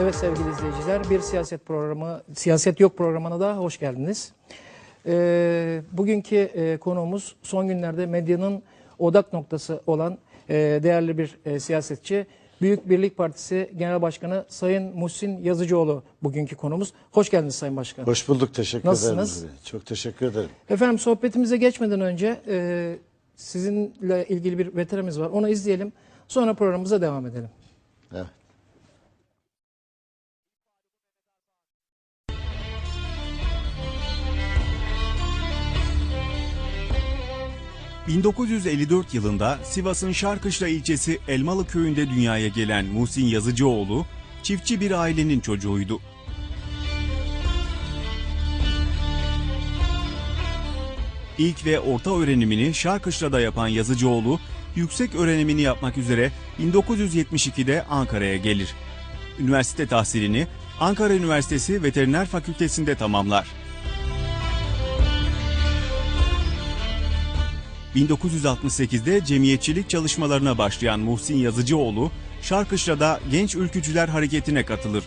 Evet sevgili izleyiciler, bir siyaset programı, siyaset yok programına da hoş geldiniz. Ee, bugünkü e, konuğumuz son günlerde medyanın odak noktası olan e, değerli bir e, siyasetçi. Büyük Birlik Partisi Genel Başkanı Sayın Muhsin Yazıcıoğlu bugünkü konumuz. Hoş geldiniz Sayın Başkan. Hoş bulduk. Teşekkür Nasılsınız? ederim. Çok teşekkür ederim. Efendim sohbetimize geçmeden önce e, sizinle ilgili bir veterimiz var. Onu izleyelim. Sonra programımıza devam edelim. Evet. ...1954 yılında Sivas'ın Şarkışla ilçesi Elmalı köyünde dünyaya gelen Muhsin Yazıcıoğlu... ...çiftçi bir ailenin çocuğuydu. İlk ve orta öğrenimini Şarkışla'da yapan Yazıcıoğlu... ...yüksek öğrenimini yapmak üzere 1972'de Ankara'ya gelir. Üniversite tahsilini Ankara Üniversitesi Veteriner Fakültesi'nde tamamlar. 1968'de cemiyetçilik çalışmalarına başlayan Muhsin Yazıcıoğlu, Şarkışla'da Genç Ülkücüler Hareketi'ne katılır.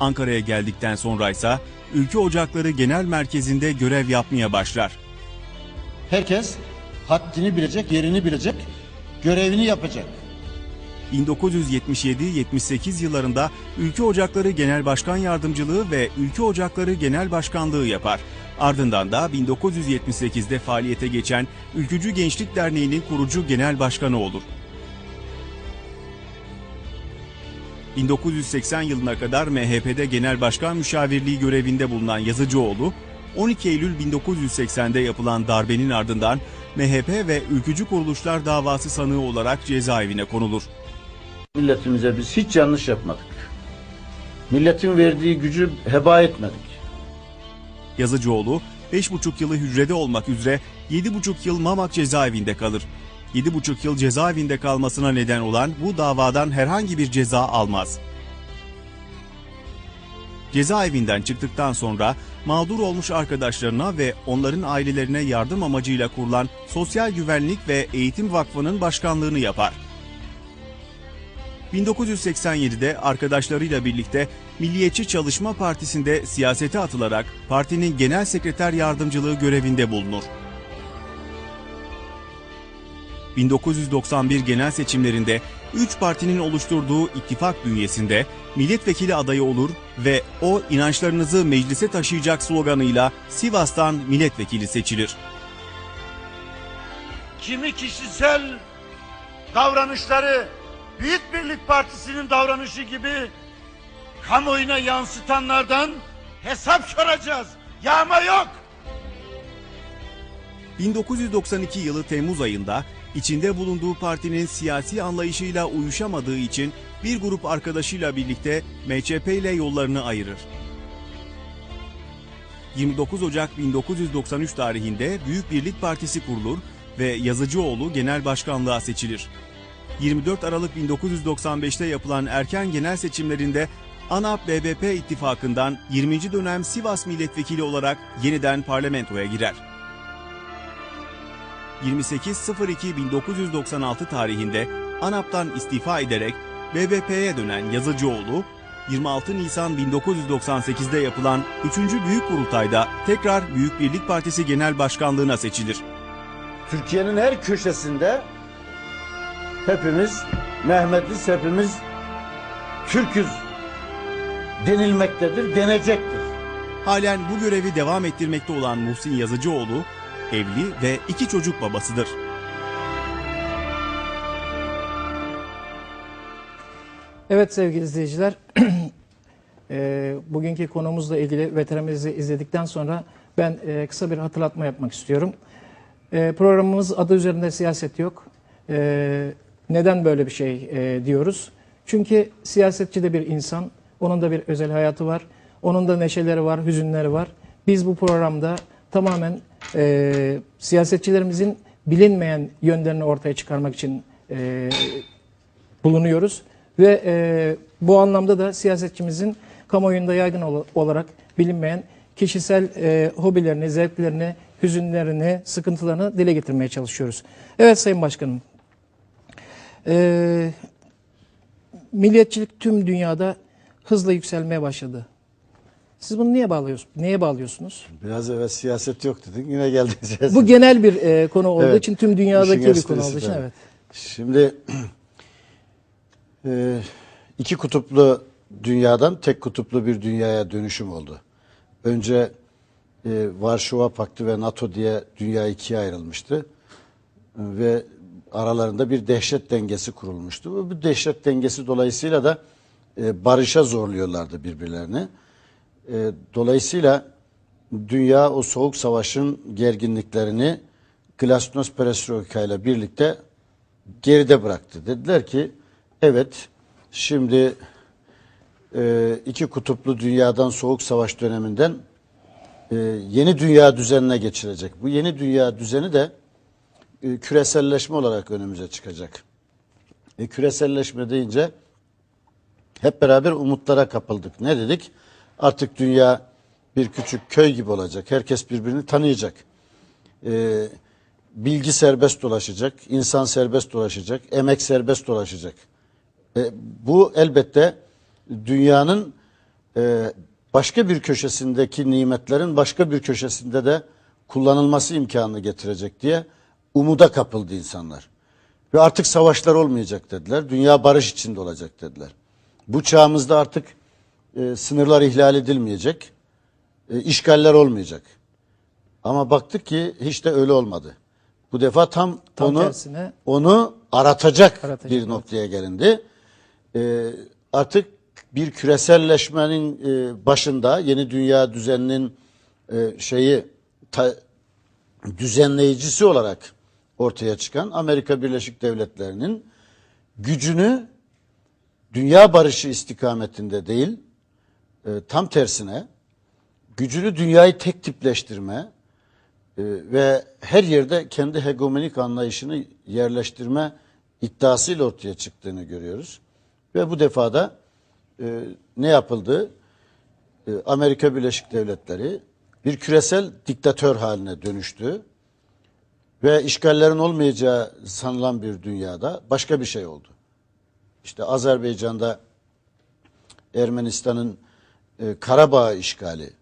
Ankara'ya geldikten sonra ise Ülkü Ocakları Genel Merkezi'nde görev yapmaya başlar. Herkes haddini bilecek, yerini bilecek, görevini yapacak. 1977-78 yıllarında Ülkü Ocakları Genel Başkan Yardımcılığı ve Ülkü Ocakları Genel Başkanlığı yapar. Ardından da 1978'de faaliyete geçen Ülkücü Gençlik Derneği'nin kurucu genel başkanı olur. 1980 yılına kadar MHP'de genel başkan müşavirliği görevinde bulunan Yazıcıoğlu, 12 Eylül 1980'de yapılan darbenin ardından MHP ve ülkücü kuruluşlar davası sanığı olarak cezaevine konulur. Milletimize biz hiç yanlış yapmadık. Milletin verdiği gücü heba etmedik. Yazıcıoğlu 5,5 yılı hücrede olmak üzere 7,5 yıl Mamak cezaevinde kalır. 7,5 yıl cezaevinde kalmasına neden olan bu davadan herhangi bir ceza almaz. Cezaevinden çıktıktan sonra mağdur olmuş arkadaşlarına ve onların ailelerine yardım amacıyla kurulan Sosyal Güvenlik ve Eğitim Vakfı'nın başkanlığını yapar. 1987'de arkadaşlarıyla birlikte Milliyetçi Çalışma Partisi'nde siyasete atılarak partinin genel sekreter yardımcılığı görevinde bulunur. 1991 genel seçimlerinde 3 partinin oluşturduğu ittifak bünyesinde milletvekili adayı olur ve o inançlarınızı meclise taşıyacak sloganıyla Sivas'tan milletvekili seçilir. kimi kişisel davranışları Büyük Birlik Partisi'nin davranışı gibi kamuoyuna yansıtanlardan hesap soracağız. Yağma yok. 1992 yılı Temmuz ayında içinde bulunduğu partinin siyasi anlayışıyla uyuşamadığı için bir grup arkadaşıyla birlikte MÇP ile yollarını ayırır. 29 Ocak 1993 tarihinde Büyük Birlik Partisi kurulur ve Yazıcıoğlu genel başkanlığa seçilir. 24 Aralık 1995'te yapılan erken genel seçimlerinde ANAP-BBP ittifakından 20. dönem Sivas milletvekili olarak yeniden parlamentoya girer. 28.02.1996 tarihinde ANAP'tan istifa ederek BBP'ye dönen Yazıcıoğlu, 26 Nisan 1998'de yapılan 3. Büyük Kurultay'da tekrar Büyük Birlik Partisi Genel Başkanlığına seçilir. Türkiye'nin her köşesinde hepimiz Mehmetiz, hepimiz Türküz denilmektedir, denecektir. Halen bu görevi devam ettirmekte olan Muhsin Yazıcıoğlu, evli ve iki çocuk babasıdır. Evet sevgili izleyiciler, e, bugünkü konumuzla ilgili veteranımızı izledikten sonra ben e, kısa bir hatırlatma yapmak istiyorum. E, programımız adı üzerinde siyaset yok. E, neden böyle bir şey e, diyoruz? Çünkü siyasetçi de bir insan, onun da bir özel hayatı var, onun da neşeleri var, hüzünleri var. Biz bu programda tamamen e, siyasetçilerimizin bilinmeyen yönlerini ortaya çıkarmak için e, bulunuyoruz. Ve e, bu anlamda da siyasetçimizin kamuoyunda yaygın ol- olarak bilinmeyen kişisel e, hobilerini, zevklerini, hüzünlerini, sıkıntılarını dile getirmeye çalışıyoruz. Evet Sayın Başkanım. E, milliyetçilik tüm dünyada hızla yükselmeye başladı. Siz bunu niye bağlıyorsunuz? Neye bağlıyorsunuz? Biraz evvel siyaset yok dedin. Yine geldin siyaset. Bu genel bir e, konu olduğu Evet. için tüm dünyadaki İşin bir konu olduğu için evet. Şimdi e, iki kutuplu dünyadan tek kutuplu bir dünyaya dönüşüm oldu. Önce e, Varşova Paktı ve NATO diye dünya ikiye ayrılmıştı. Ve aralarında bir dehşet dengesi kurulmuştu. Bu dehşet dengesi dolayısıyla da e, barışa zorluyorlardı birbirlerini. E, dolayısıyla dünya o soğuk savaşın gerginliklerini Glasnost Perestroika ile birlikte geride bıraktı. Dediler ki evet şimdi e, iki kutuplu dünyadan soğuk savaş döneminden e, yeni dünya düzenine geçilecek. Bu yeni dünya düzeni de e, küreselleşme olarak önümüze çıkacak. E, küreselleşme deyince hep beraber umutlara kapıldık. Ne dedik? Artık dünya bir küçük köy gibi olacak. Herkes birbirini tanıyacak. Ee, bilgi serbest dolaşacak, insan serbest dolaşacak, emek serbest dolaşacak. E, bu elbette dünyanın e, başka bir köşesindeki nimetlerin başka bir köşesinde de kullanılması imkanını getirecek diye umuda kapıldı insanlar. Ve artık savaşlar olmayacak dediler. Dünya barış içinde olacak dediler. Bu çağımızda artık e, sınırlar ihlal edilmeyecek. E, işgaller olmayacak. Ama baktık ki hiç de öyle olmadı. Bu defa tam, Tam onu tersine- onu aratacak, Aratacak, bir noktaya gelindi. E, artık bir küreselleşmenin e, başında yeni dünya düzeninin e, şeyi ta- düzenleyicisi olarak ortaya çıkan Amerika Birleşik Devletleri'nin gücünü dünya barışı istikametinde değil, e, tam tersine gücünü dünyayı tek tipleştirme e, ve her yerde kendi hegemonik anlayışını yerleştirme iddiasıyla ortaya çıktığını görüyoruz. Ve bu defada e, ne yapıldı? E, Amerika Birleşik Devletleri bir küresel diktatör haline dönüştü ve işgallerin olmayacağı sanılan bir dünyada başka bir şey oldu. İşte Azerbaycan'da Ermenistan'ın e, Karabağ işgali.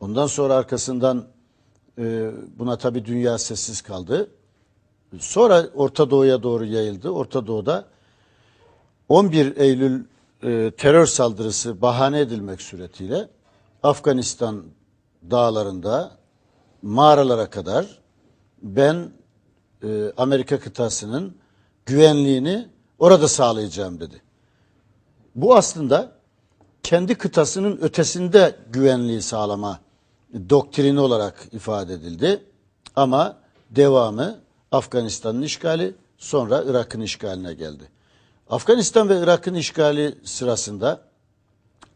Ondan sonra arkasından e, buna tabi dünya sessiz kaldı. Sonra Orta Doğu'ya doğru yayıldı. Orta Doğu'da 11 Eylül e, terör saldırısı bahane edilmek suretiyle Afganistan dağlarında mağaralara kadar ben e, Amerika kıtasının güvenliğini orada sağlayacağım dedi. Bu aslında kendi kıtasının ötesinde güvenliği sağlama doktrini olarak ifade edildi. Ama devamı Afganistan'ın işgali sonra Irak'ın işgaline geldi. Afganistan ve Irak'ın işgali sırasında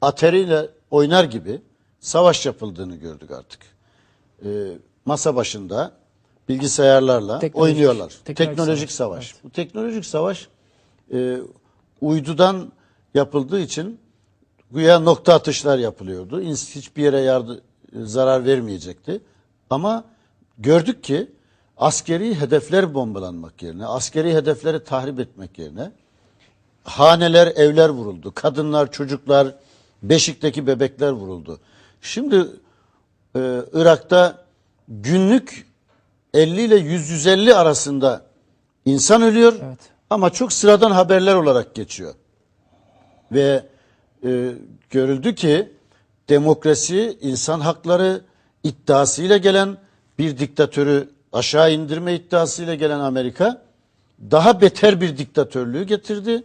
ateriyle oynar gibi savaş yapıldığını gördük artık. Ee, masa başında bilgisayarlarla Teknolojik- oynuyorlar. teknolojik Teknolojik, savaş, savaş. Bu teknolojik savaş e, uydudan yapıldığı için güya nokta atışlar yapılıyordu. Hiçbir yere yardı, zarar vermeyecekti. Ama gördük ki askeri hedefler bombalanmak yerine, askeri hedefleri tahrip etmek yerine haneler, evler vuruldu. Kadınlar, çocuklar, beşikteki bebekler vuruldu. Şimdi e, Irak'ta günlük 50 ile 100-150 arasında insan ölüyor Evet. ama çok sıradan haberler olarak geçiyor. Ve e, görüldü ki demokrasi, insan hakları iddiasıyla gelen bir diktatörü aşağı indirme iddiasıyla gelen Amerika daha beter bir diktatörlüğü getirdi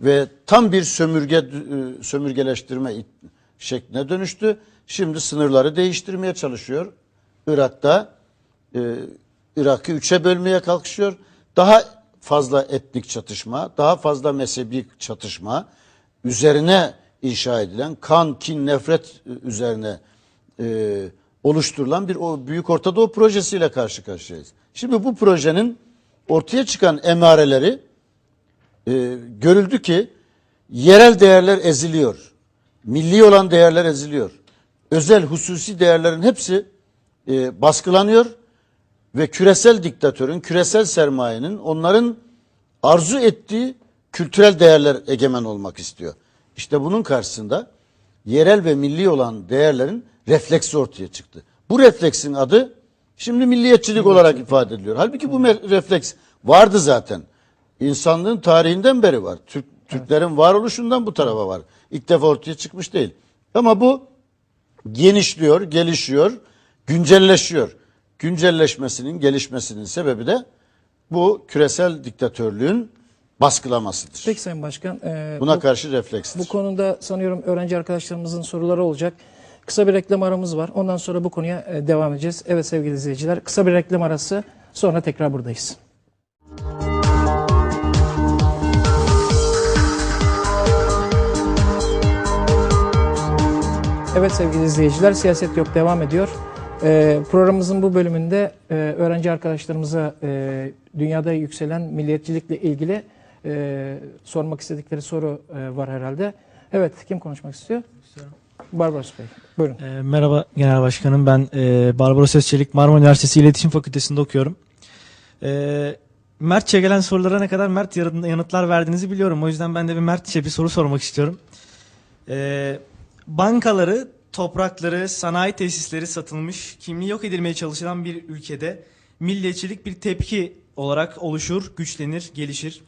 ve tam bir sömürge e, sömürgeleştirme şekline dönüştü. Şimdi sınırları değiştirmeye çalışıyor. Irak'ta e, Irak'ı üçe bölmeye kalkışıyor. Daha fazla etnik çatışma, daha fazla mezhebi çatışma üzerine inşa edilen kan, kin, nefret üzerine e, oluşturulan bir o büyük Orta Doğu projesiyle karşı karşıyayız. Şimdi bu projenin ortaya çıkan emareleri e, görüldü ki yerel değerler eziliyor. Milli olan değerler eziliyor. Özel hususi değerlerin hepsi e, baskılanıyor ve küresel diktatörün, küresel sermayenin onların arzu ettiği kültürel değerler egemen olmak istiyor. İşte bunun karşısında yerel ve milli olan değerlerin refleksi ortaya çıktı. Bu refleksin adı şimdi milliyetçilik olarak ifade ediliyor. Halbuki bu refleks vardı zaten. İnsanlığın tarihinden beri var. Türk, Türklerin varoluşundan bu tarafa var. İlk defa ortaya çıkmış değil. Ama bu genişliyor, gelişiyor, güncelleşiyor. Güncelleşmesinin, gelişmesinin sebebi de bu küresel diktatörlüğün baskılamasıdır. Peki Sayın Başkan. e, Buna bu- karşı reflekstir. Bu konuda sanıyorum öğrenci arkadaşlarımızın soruları olacak. Kısa bir reklam aramız var. Ondan sonra bu konuya e, devam edeceğiz. Evet sevgili izleyiciler kısa bir reklam arası sonra tekrar buradayız. Evet sevgili izleyiciler Siyaset Yok devam ediyor. Ee, programımızın bu bölümünde e, öğrenci arkadaşlarımıza e, dünyada yükselen milliyetçilikle ilgili e, sormak istedikleri soru e, var herhalde. Evet kim konuşmak istiyor? Barbaros Bey. Buyurun. E, merhaba Genel Başkanım. Ben e, Barbaros Özçelik Marmara Üniversitesi İletişim Fakültesi'nde okuyorum. E, Mertçe gelen sorulara ne kadar Mert yanıtlar verdiğinizi biliyorum. O yüzden ben de bir Mertçe bir soru sormak istiyorum. E, bankaları, toprakları, sanayi tesisleri satılmış, kimliği yok edilmeye çalışılan bir ülkede milliyetçilik bir tepki olarak oluşur, güçlenir, gelişir.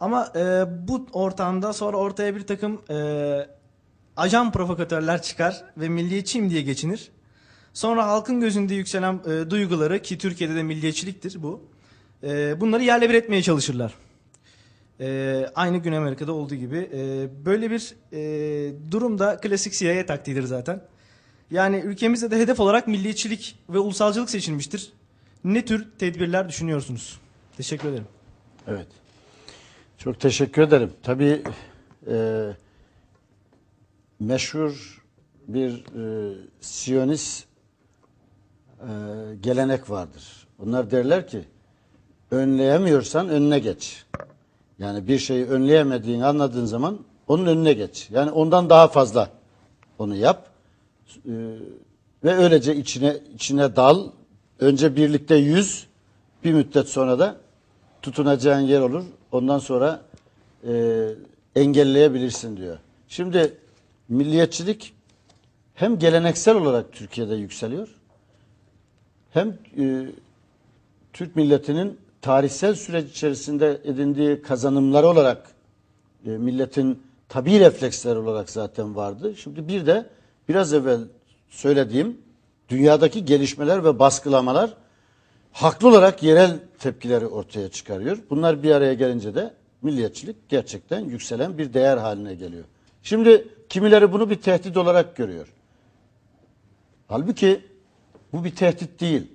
Ama e, bu ortamda sonra ortaya bir takım e, ajan provokatörler çıkar ve milliyetçiyim diye geçinir. Sonra halkın gözünde yükselen e, duyguları ki Türkiye'de de milliyetçiliktir bu. e, bunları yerle bir etmeye çalışırlar. E, aynı Güney Amerika'da olduğu gibi. E, böyle bir e, durumda klasik CIA taktiğidir zaten. Yani ülkemizde de hedef olarak milliyetçilik ve ulusalcılık seçilmiştir. Ne tür tedbirler düşünüyorsunuz? Teşekkür ederim. Evet. Çok teşekkür ederim. Tabii e, meşhur bir e, Siyonist e, gelenek vardır. Onlar derler ki önleyemiyorsan önüne geç. Yani bir şeyi önleyemediğini anladığın zaman onun önüne geç. Yani ondan daha fazla onu yap. E, ve öylece içine içine dal. Önce birlikte yüz, bir müddet sonra da tutunacağın yer olur. Ondan sonra e, engelleyebilirsin diyor. Şimdi milliyetçilik hem geleneksel olarak Türkiye'de yükseliyor hem e, Türk milletinin tarihsel süreç içerisinde edindiği kazanımlar olarak e, milletin tabi refleksleri olarak zaten vardı. Şimdi bir de biraz evvel söylediğim dünyadaki gelişmeler ve baskılamalar haklı olarak yerel tepkileri ortaya çıkarıyor. Bunlar bir araya gelince de milliyetçilik gerçekten yükselen bir değer haline geliyor. Şimdi kimileri bunu bir tehdit olarak görüyor. Halbuki bu bir tehdit değil.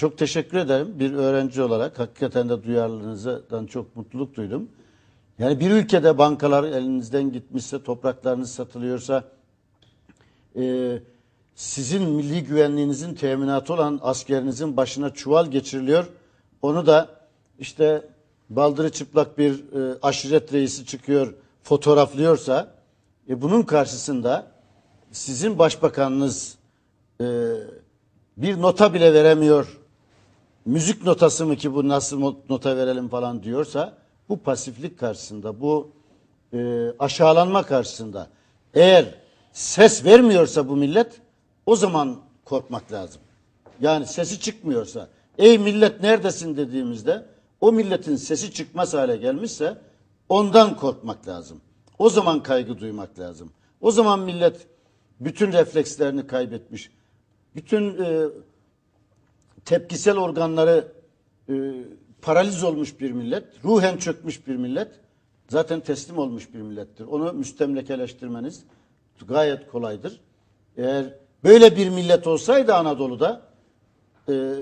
Çok teşekkür ederim bir öğrenci olarak. Hakikaten de duyarlılığınızdan çok mutluluk duydum. Yani bir ülkede bankalar elinizden gitmişse, topraklarınız satılıyorsa, e, sizin milli güvenliğinizin teminatı olan askerinizin başına çuval geçiriliyor. Onu da işte baldırı çıplak bir e, aşiret reisi çıkıyor, fotoğraflıyorsa, e, bunun karşısında sizin başbakanınız e, bir nota bile veremiyor, müzik notası mı ki bu nasıl nota verelim falan diyorsa bu pasiflik karşısında bu e, aşağılanma karşısında eğer ses vermiyorsa bu millet o zaman korkmak lazım. Yani sesi çıkmıyorsa ey millet neredesin dediğimizde o milletin sesi çıkmaz hale gelmişse ondan korkmak lazım. O zaman kaygı duymak lazım. O zaman millet bütün reflekslerini kaybetmiş. Bütün e, tepkisel organları e, paraliz olmuş bir millet, ruhen çökmüş bir millet, zaten teslim olmuş bir millettir. Onu müstemlekeleştirmeniz gayet kolaydır. Eğer böyle bir millet olsaydı Anadolu'da e,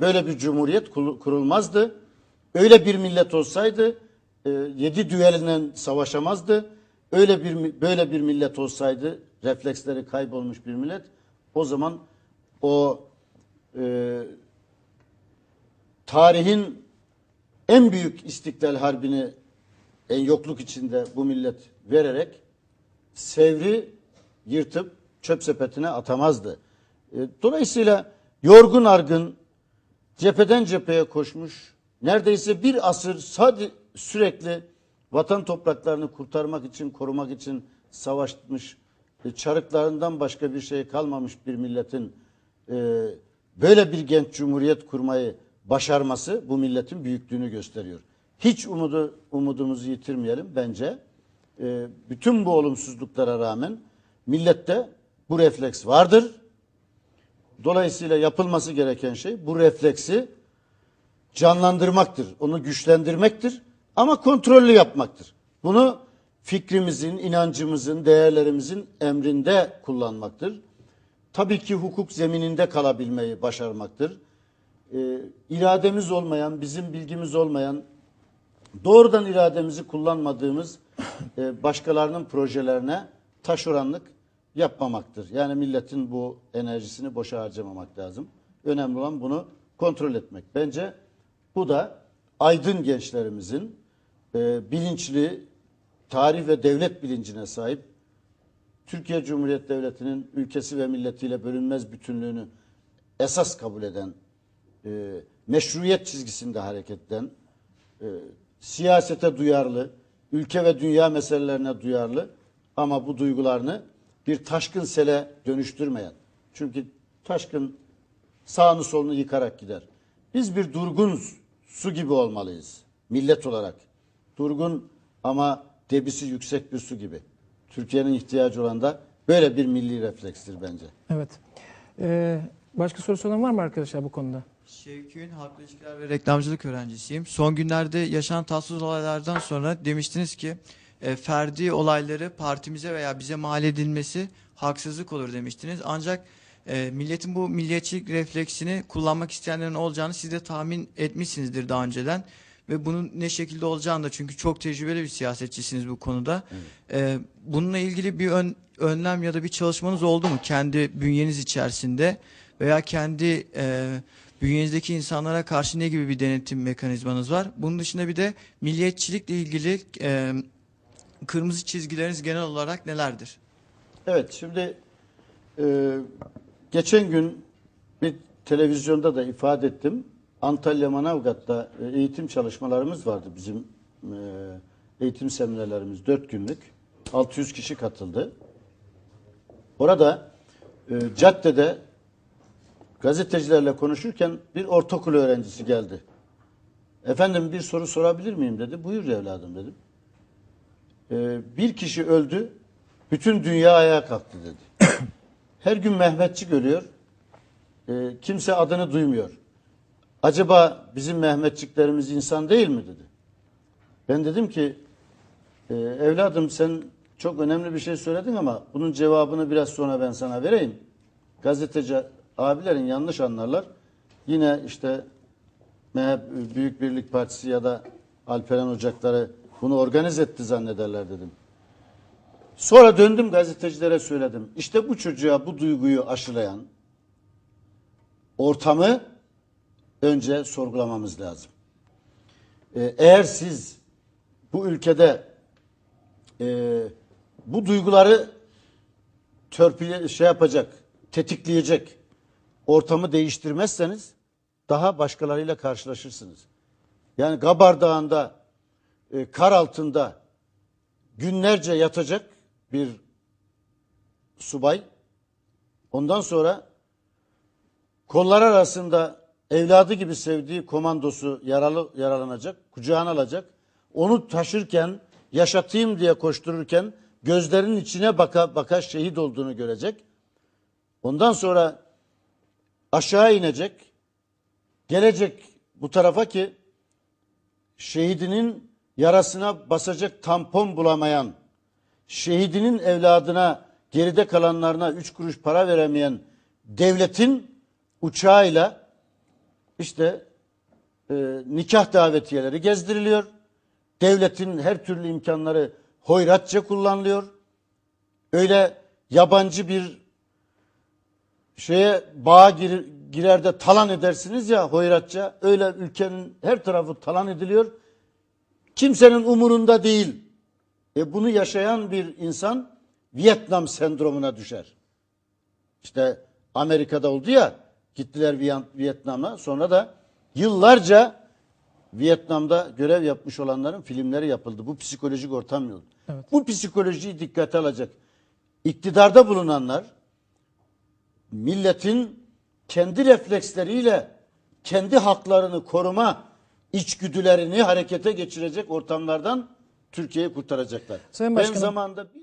böyle bir cumhuriyet kurulmazdı. Öyle bir millet olsaydı e, yedi düelinden savaşamazdı. Öyle bir böyle bir millet olsaydı refleksleri kaybolmuş bir millet o zaman o e, tarihin en büyük istiklal harbini en yokluk içinde bu millet vererek sevri yırtıp çöp sepetine atamazdı. E, Dolayısıyla yorgun argın cepheden cepheye koşmuş neredeyse bir asır sadece sürekli vatan topraklarını kurtarmak için, korumak için savaşmış, e, çarıklarından başka bir şey kalmamış bir milletin e, böyle bir genç cumhuriyet kurmayı başarması bu milletin büyüklüğünü gösteriyor. Hiç umudu umudumuzu yitirmeyelim bence. E, bütün bu olumsuzluklara rağmen millette bu refleks vardır. Dolayısıyla yapılması gereken şey bu refleksi canlandırmaktır. Onu güçlendirmektir ama kontrollü yapmaktır. Bunu fikrimizin, inancımızın, değerlerimizin emrinde kullanmaktır. Tabii ki hukuk zemininde kalabilmeyi başarmaktır. Ee, irademiz olmayan, bizim bilgimiz olmayan, doğrudan irademizi kullanmadığımız e, başkalarının projelerine taşuranlık yapmamaktır. Yani milletin bu enerjisini boşa harcamamak lazım. Önemli olan bunu kontrol etmek. Bence bu da aydın gençlerimizin e, bilinçli, tarih ve devlet bilincine sahip Türkiye Cumhuriyeti Devleti'nin ülkesi ve milletiyle bölünmez bütünlüğünü esas kabul eden, e, meşruiyet çizgisinde hareketten, e, siyasete duyarlı, ülke ve dünya meselelerine duyarlı ama bu duygularını bir taşkın sele dönüştürmeyen. Çünkü taşkın sağını solunu yıkarak gider. Biz bir durgun su gibi olmalıyız millet olarak. Durgun ama debisi yüksek bir su gibi. Türkiye'nin ihtiyacı olan da böyle bir milli reflekstir bence. Evet. Ee, başka sorusu olan var mı arkadaşlar bu konuda? Şevki Ün, Halkla İlişkiler ve Reklamcılık öğrencisiyim. Son günlerde yaşanan tatsız olaylardan sonra demiştiniz ki e, ferdi olayları partimize veya bize mal edilmesi haksızlık olur demiştiniz. Ancak e, milletin bu milliyetçilik refleksini kullanmak isteyenlerin olacağını siz de tahmin etmişsinizdir daha önceden. Ve bunun ne şekilde olacağını da çünkü çok tecrübeli bir siyasetçisiniz bu konuda. E, bununla ilgili bir ön- önlem ya da bir çalışmanız oldu mu kendi bünyeniz içerisinde veya kendi e, bünyenizdeki insanlara karşı ne gibi bir denetim mekanizmanız var? Bunun dışında bir de milliyetçilikle ilgili e, kırmızı çizgileriniz genel olarak nelerdir? Evet şimdi e, geçen gün bir televizyonda da ifade ettim. Antalya Manavgat'ta e, eğitim çalışmalarımız vardı bizim e, eğitim seminerlerimiz 4 günlük. 600 kişi katıldı. Orada e, caddede gazetecilerle konuşurken bir ortaokul öğrencisi geldi. Efendim bir soru sorabilir miyim dedi. Buyur evladım dedim. E, bir kişi öldü, bütün dünya ayağa kalktı dedi. Her gün Mehmetçik ölüyor, e, kimse adını duymuyor. Acaba bizim Mehmetçiklerimiz insan değil mi dedi. Ben dedim ki e, evladım sen çok önemli bir şey söyledin ama bunun cevabını biraz sonra ben sana vereyim. Gazeteci abilerin yanlış anlarlar. Yine işte MHP Büyük Birlik Partisi ya da Alperen Ocakları bunu organize etti zannederler dedim. Sonra döndüm gazetecilere söyledim. İşte bu çocuğa bu duyguyu aşılayan ortamı önce sorgulamamız lazım. Ee, eğer siz bu ülkede e, bu duyguları törpüle şey yapacak, tetikleyecek ortamı değiştirmezseniz daha başkalarıyla karşılaşırsınız. Yani Gabar Dağı'nda e, kar altında günlerce yatacak bir subay. Ondan sonra kollar arasında evladı gibi sevdiği komandosu yaralı yaralanacak, kucağına alacak. Onu taşırken, yaşatayım diye koştururken gözlerinin içine baka baka şehit olduğunu görecek. Ondan sonra aşağı inecek. Gelecek bu tarafa ki şehidinin yarasına basacak tampon bulamayan, şehidinin evladına geride kalanlarına üç kuruş para veremeyen devletin uçağıyla işte e, nikah davetiyeleri gezdiriliyor. Devletin her türlü imkanları hoyratça kullanılıyor. Öyle yabancı bir şeye bağa gir, girer de talan edersiniz ya hoyratça. Öyle ülkenin her tarafı talan ediliyor. Kimsenin umurunda değil. E bunu yaşayan bir insan Vietnam sendromuna düşer. İşte Amerika'da oldu ya gittiler Vietnam'a sonra da yıllarca Vietnam'da görev yapmış olanların filmleri yapıldı. Bu psikolojik ortam yok. Bu psikolojiyi dikkate alacak. İktidarda bulunanlar milletin kendi refleksleriyle kendi haklarını koruma içgüdülerini harekete geçirecek ortamlardan Türkiye'yi kurtaracaklar. Sayın Başkanım- zamanında bir